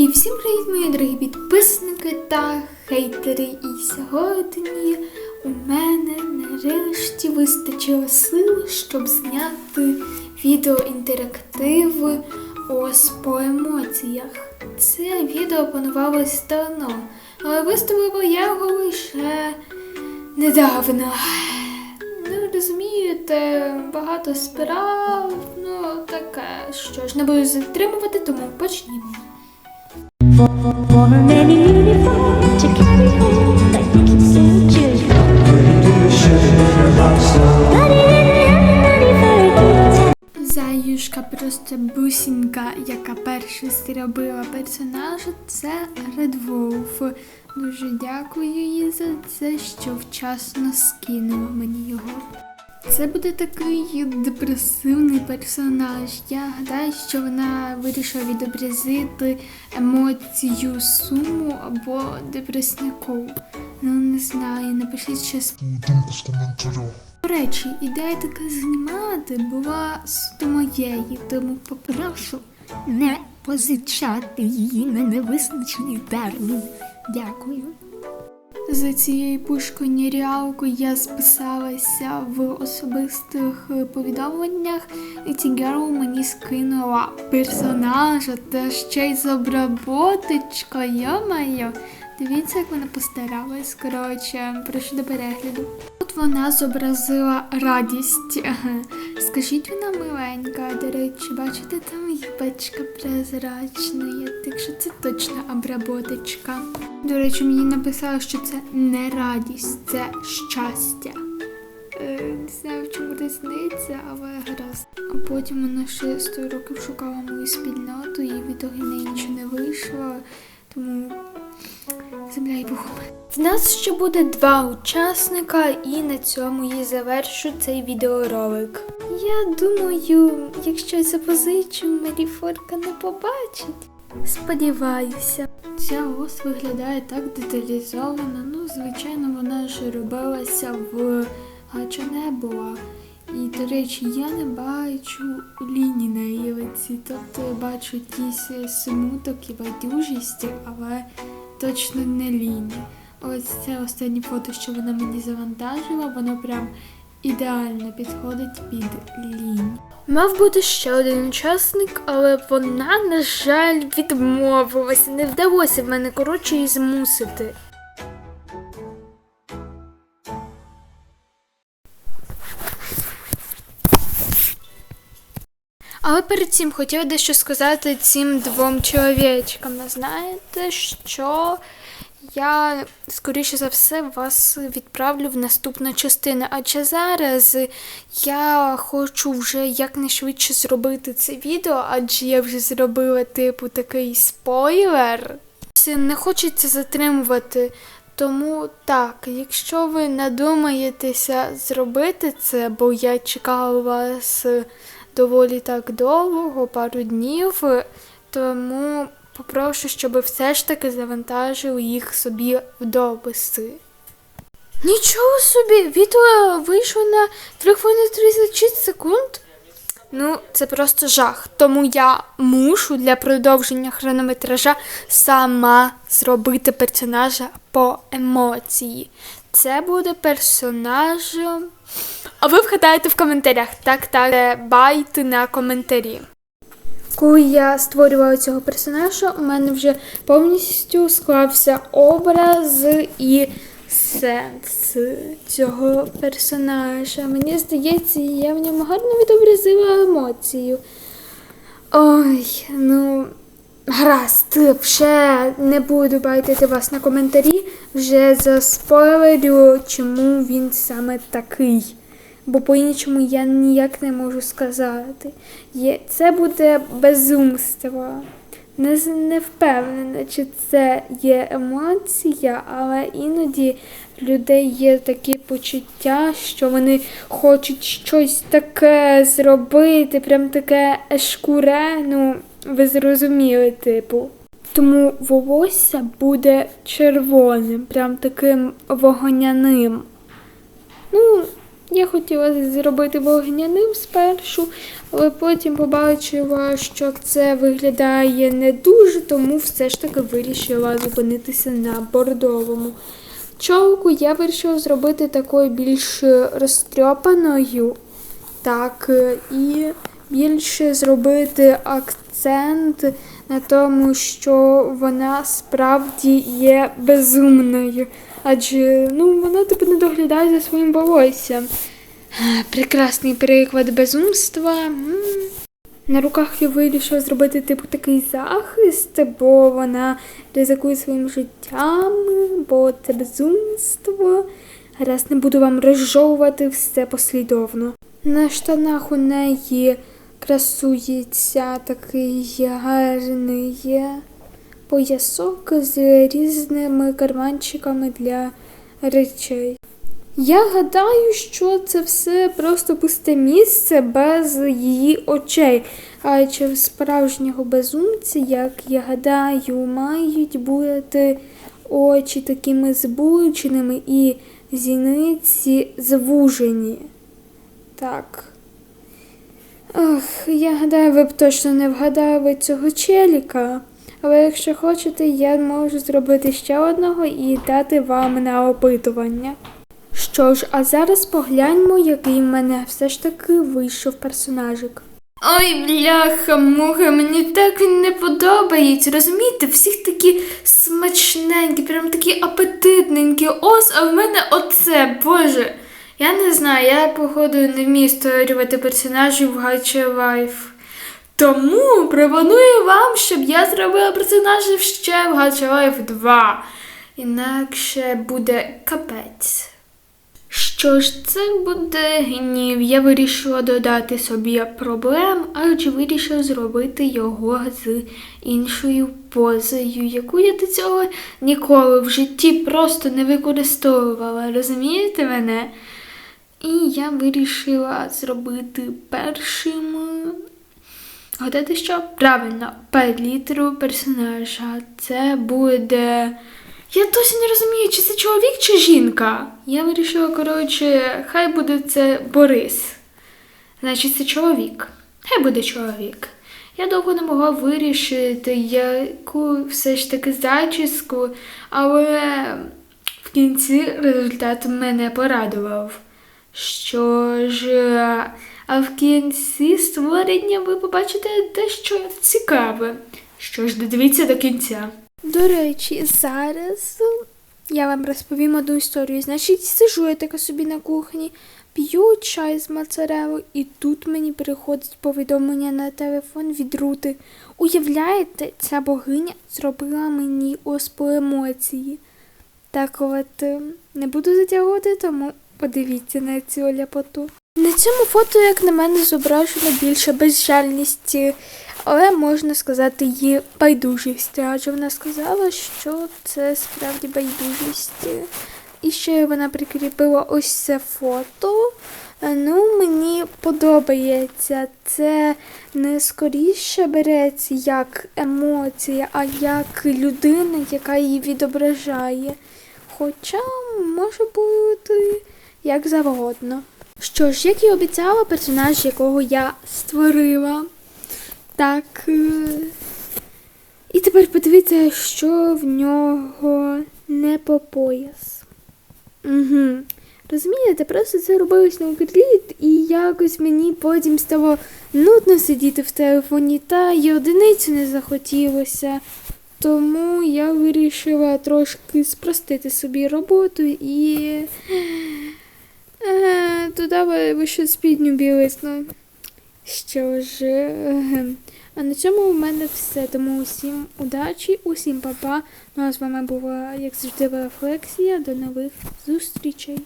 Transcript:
І всім привіт, мої дорогі підписники та хейтери. І сьогодні у мене нарешті вистачило сил, щоб зняти відео інтерактив ось по емоціях. Це відео планувалось давно, але виставила я його лише недавно. Ну, розумієте, багато справ, ну таке. Що ж, не буду затримувати, тому почнімо. Заюшка просто бусінка, яка перша зробила персонажа, це Wolf. Дуже дякую їй за це, що вчасно скинула мені його. Це буде такий депресивний персонаж. Я гадаю, що вона вирішила відобразити емоцію суму або депресняку. Ну не знаю, напишіть щось думку з коментаря. до речі, ідея така знімати була суто моєї, тому попрошу не позичати її на невизначений термін. Дякую. За цією пушкою неріалку я списалася в особистих е, повідомленнях, і Тігерл мені скинула персонажа та ще й з обработочкою, йо-моє. Дивіться, як вона постаралась. Коротше, прошу до перегляду. Тут вона зобразила радість. Скажіть, вона миленька. До речі, бачите, там юбочка прозрачна, так що це точно обработочка. До речі, мені написали, що це не радість, це щастя. Е, не знаю, в чому різниця, але гаразд. А потім вона ще 100 років шукала мою спільноту, і в неї нічого не вийшло. Тому земля і Богом. В нас ще буде два учасника, і на цьому я завершу цей відеоролик. Я думаю, якщо запозичу, Меріфорка не побачить. Сподіваюся. Ця ось виглядає так деталізовано. Ну, звичайно, вона ж робилася в гачане була. І, до речі, я не бачу ліній на її лиці. Тобто я бачу якийсь смуток і байдужість, але точно не лінії. Ось це останнє фото, що вона мені завантажила, воно прям ідеально підходить під лінь. Мав бути ще один учасник, але вона, на жаль, відмовилася. Не вдалося в мене коротше її змусити. Але перед цим хотіла дещо сказати цим двом чоловічкам. Знаєте, що я, скоріше за все, вас відправлю в наступну частину. Адже зараз я хочу вже якнайшвидше зробити це відео, адже я вже зробила, типу, такий спойлер. Не хочеться затримувати. Тому так, якщо ви надумаєтеся зробити це, бо я чекала вас доволі так довго, пару днів, тому попрошу, щоб все ж таки завантажили їх собі в дописи. Нічого собі, відео вийшло на 3 хвилини 36 секунд. Ну, це просто жах. Тому я мушу для продовження хронометража сама зробити персонажа по емоції. Це буде персонаж. А ви вгадаєте в коментарях. Так, так, е, байте на коментарі. Коли я створювала цього персонажа, у мене вже повністю склався образ і сенс цього персонажа. Мені здається, я в ньому гарно відобразила емоцію. Ой, ну, гаразд, вже не буду байтити вас на коментарі, вже заспойлерю, чому він саме такий. Бо по-іншому я ніяк не можу сказати. Це буде безумство. Не, не впевнена, чи це є емоція, але іноді в людей є такі почуття, що вони хочуть щось таке зробити, прям таке ешкуре, ну, ви зрозуміли, типу. Тому волосся буде червоним, прям таким вогняним. Ну, Я хотіла зробити вогняним спершу, але потім побачила, що це виглядає не дуже, тому все ж таки вирішила зупинитися на бордовому. Чолку я вирішила зробити такою більш розтрьопаною. Так, і більше зробити акцент тому, що вона справді є безумною. Адже ну, вона типу не доглядає за своїм волоссям. Прекрасний приклад безумства. На руках я вирішила зробити типу такий захист, бо вона ризикує своїм життям, бо це безумство. Гаразд, не буду вам розжовувати все послідовно. На штанах у неї красується такий гарний поясок з різними карманчиками для речей. Я гадаю, що це все просто пусте місце без її очей. А чи справжнього безумця, як я гадаю, мають бути очі такими збудженими і зіниці звужені. Так. Ох, я гадаю, ви б точно не вгадали цього челіка. Але якщо хочете, я можу зробити ще одного і дати вам на опитування. Що ж, а зараз погляньмо, який в мене все ж таки вийшов персонажик. Ой, бляха, муха, мені так він не подобається. Розумієте, всіх такі смачненькі, прям такі апетитненькі. Ось, а в мене оце, боже. Я не знаю, я, походу, не вмію створювати персонажів в Гача Лайф. Тому пропоную вам, щоб я зробила персонажів ще в Гача Лайф 2. Інакше буде капець. Що ж, це буде гнів. Я вирішила додати собі проблем, адже вирішила зробити його з іншою позою, яку я до цього ніколи в житті просто не використовувала. Розумієте мене? І я вирішила зробити першим. Гадайте що? Правильно, палітру персонажа. Це буде. Я досі не розумію, чи це чоловік, чи жінка. Я вирішила, коротше, хай буде це Борис. Значить, це чоловік. Хай буде чоловік. Я довго не могла вирішити, яку все ж таки зачіску, але в кінці результат мене порадував. Що ж, а в кінці створення ви побачите дещо цікаве. Що ж, додивіться до кінця. До речі, зараз я вам розповім одну історію. Значить, сижу я така собі на кухні, п'ю чай з моцарелою, і тут мені приходить повідомлення на телефон від Рути. Уявляєте, ця богиня зробила мені оспу емоції. Так от, е, не буду затягувати, тому подивіться на цю ляпоту. На цьому фото, як на мене, зображено більше безжальності, але можна сказати її байдужість. Адже вона сказала, що це справді байдужість. І ще вона прикріпила ось це фото. Ну, мені подобається. Це не скоріше береться як емоція, а як людина, яка її відображає. Хоча може бути як завгодно. Що ж, як і обіцяла, персонаж, якого я створила. Так. е, І тепер подивіться, що в нього не по пояс. Угу. Розумієте, просто це робилось на укріт, і якось мені потім стало нудно сидіти в телефоні, та й одиницю не захотілося. Тому я вирішила трошки спростити собі роботу і е, додала лише спідню білизну. Що ж, е, а на цьому у мене все. Тому усім удачі, усім па-па. Ну а з вами була, як завжди, рефлексія. До нових зустрічей.